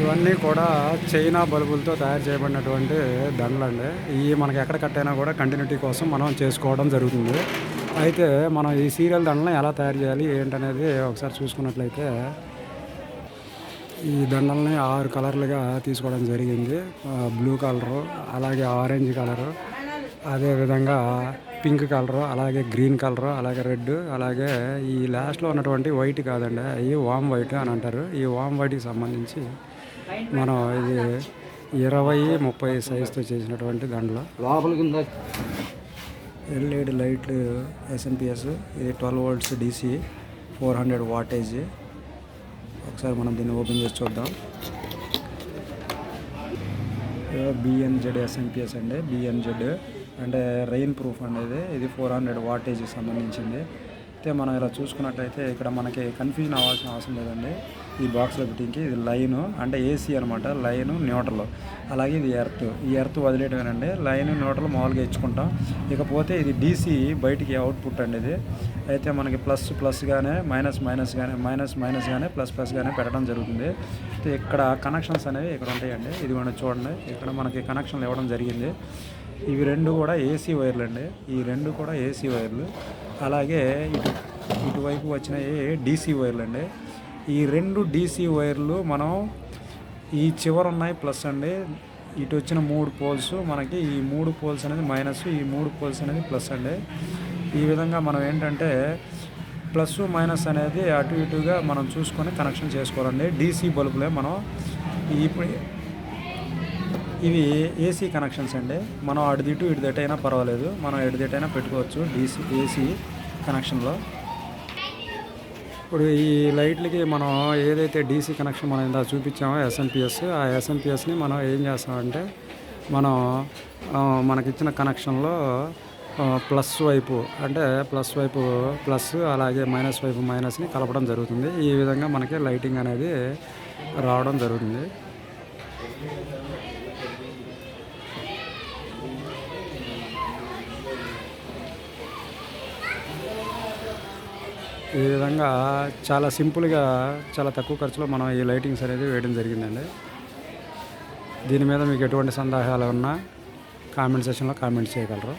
ఇవన్నీ కూడా చైనా బల్బులతో తయారు చేయబడినటువంటి దండలండి. ఇవి మనకి ఎక్కడ కట్టైనా కూడా కంటిన్యూటీ కోసం మనం చేసుకోవడం జరుగుతుంది. అయితే మనం ఈ సీరియల్ దండలను ఎలా తయారు చేయాలి ఏంటనేది ఒకసారి చూసుకున్నట్లయితే ఈ దండల్ని ఆరు కలర్లుగా తీసుకోవడం జరిగింది. బ్లూ కలరు అలాగే ఆరెంజ్ కలరు అదేవిధంగా పింక్ కలరు అలాగే గ్రీన్ కలరు అలాగే రెడ్ అలాగే ఈ లాస్ట్లో ఉన్నటువంటి వైట్ కాదండి ఈ వామ్ వైట్ అని అంటారు. ఈ వామ్ వైట్కి సంబంధించి మనం ఇది ఇరవై ముప్పై సైజుతో చేసినటువంటి దండలు. లోపలికి ఉందా ఎల్ఈడి లైట్లు ఎస్ఎన్పిఎస్ ఇది twelve volts DC four hundred wattage. ఒకసారి మనం దీన్ని ఓపెన్ చేసి చూద్దాం. బిఎన్జెడ్ ఎస్ఎన్పిఎస్ అండి. బిఎన్జెడ్ అంటే రెయిన్ ప్రూఫ్ అనేది ఇది ఫోర్ హండ్రెడ్ వాటేజ్కి సంబంధించింది. అయితే మనం ఇలా చూసుకున్నట్టయితే ఇక్కడ మనకి కన్ఫ్యూజన్ అవ్వాల్సిన అవసరం లేదండి. ఈ బాక్స్లో ఫిట్టింగ్కి ఇది లైన్ అంటే ఏసీ అనమాట లైన్ న్యూట్రల్ అలాగే ఇది ఎర్త్ ఈ ఎర్త్ వదిలేయడమేనండి లైన్ న్యూట్రల్ మామూలుగా ఇచ్చుకుంటాం. ఇకపోతే ఇది డీసీ బయటికి అవుట్పుట్ అండి ఇది. అయితే మనకి ప్లస్ ప్లస్ గానే మైనస్ మైనస్ గానే మైనస్ మైనస్ గానే ప్లస్ ప్లస్ కానీ పెట్టడం జరుగుతుంది. అయితే ఇక్కడ కనెక్షన్స్ అనేవి ఇక్కడ ఉంటాయండి. ఇది మనం చూడండి. ఇక్కడ మనకి కనెక్షన్లు ఇవ్వడం జరిగింది. ఇవి రెండు కూడా ఏసీ వైర్లు అండి ఈ రెండు కూడా ఏసీ వైర్లు అలాగే ఇటు ఇటువైపు వచ్చినవి డీసీ వైర్లు అండి. ఈ రెండు డీసీ వైర్లు మనం ఈ చివర ఉన్నాయి ప్లస్ అండి. ఇటు వచ్చిన మూడు పోల్స్ మనకి ఈ మూడు పోల్స్ అనేది మైనస్ ఈ మూడు పోల్స్ అనేది ప్లస్ అండి. ఈ విధంగా మనం ఏంటంటే ప్లస్ మైనస్ అనేది అటు ఇటుగా మనం చూసుకొని కనెక్షన్ చేసుకోవాలండి. డీసీ బల్బులే మనం ఇప్పుడు ఇవి ఏసీ కనెక్షన్స్ అండి. మనం అడిదిటు ఇటుదటైనా పర్వాలేదు. మనం ఎడిదిటైనా పెట్టుకోవచ్చు డీసీ ఏసీ కనెక్షన్లో ఇప్పుడు ఈ లైట్లకి మనం ఏదైతే డీసీ కనెక్షన్ మనం ఇందా చూపించామో ఎస్ఎన్పిఎస్ ఆ ఎస్ఎన్పిఎస్ని మనం ఏం చేస్తామంటే మనం మనకిచ్చిన కనెక్షన్లో ప్లస్ వైపు అంటే ప్లస్ వైపు ప్లస్ అలాగే మైనస్ వైపు మైనస్ని కలపడం జరుగుతుంది. ఈ విధంగా మనకి లైటింగ్ అనేది రావడం జరుగుతుంది. ఈ విధంగా చాలా సింపుల్గా చాలా తక్కువ ఖర్చులో మనం ఈ లైటింగ్స్ అనేది వేయడం జరిగిందండి. దీని మీద మీకు ఎటువంటి సందేహాలు ఉన్నా కామెంట్ సెషన్లో కామెంట్ చేయగలరు.